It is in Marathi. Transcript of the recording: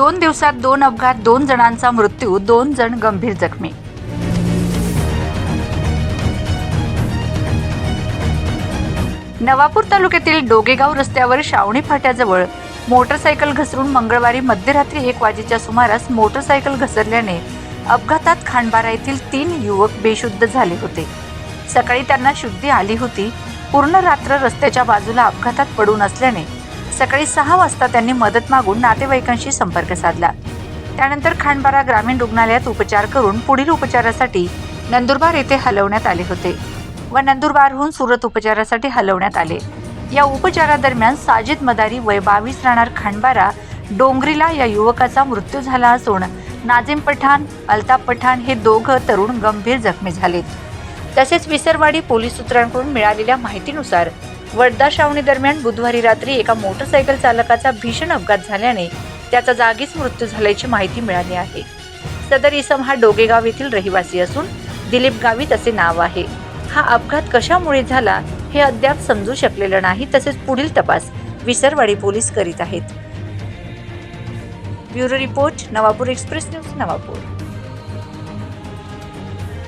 दोन दिवसात दोन अपघात दोन जणांचा मृत्यू दोन जण गंभीर जखमी. नवापूर तालुक्यातील डोगेगाव रस्त्यावर शावणी फाट्याजवळ मोटरसायकल घसरून मंगळवारी मध्यरात्री एक वाजेच्या सुमारास मोटरसायकल घसरल्याने अपघातात खांडबारा येथील तीन युवक बेशुद्ध झाले होते. सकाळी त्यांना शुद्धी आली होती. पूर्ण रात्र रस्त्याच्या बाजूला अपघातात पडून असल्याने सकाळी सहा वाजता त्यांनी मदत मागून नातेवाईकांशी संपर्क साधला. त्यानंतर खांडबारा ग्रामीण रुग्णालयात उपचार करून पुढील उपचारासाठी नंदुरबार येथे हलवण्यात आले होते व नंदुरबारहून सुरत उपचारासाठी हलवण्यात आले. या उपचारादरम्यान साजिद मदारी वय बावीस राहणार खांडबारा डोंगरीला या युवकाचा मृत्यू झाला असून नाझिम पठाण अल्ताफ पठाण हे दोघं तरुण गंभीर जखमी झालेत. तसेच विसरवाडी पोलीस सूत्रांकडून मिळालेल्या माहितीनुसार वडदा श्रावणी दरम्यान बुधवारी रात्री एका मोटरसायकल चालकाचा भीषण अपघात झाल्याने त्याचा जागीच मृत्यू झाल्याची माहिती मिळाली आहे. सदर इसम हा डोगेगाव येथील रहिवासी असून दिलीप गावित असे नाव आहे. हा अपघात कशामुळे झाला हे अद्याप समजू शकलेलं नाही तसेच पुढील तपास विसरवाडी पोलीस करीत आहेत. Bureau report Navapur express news Navapur.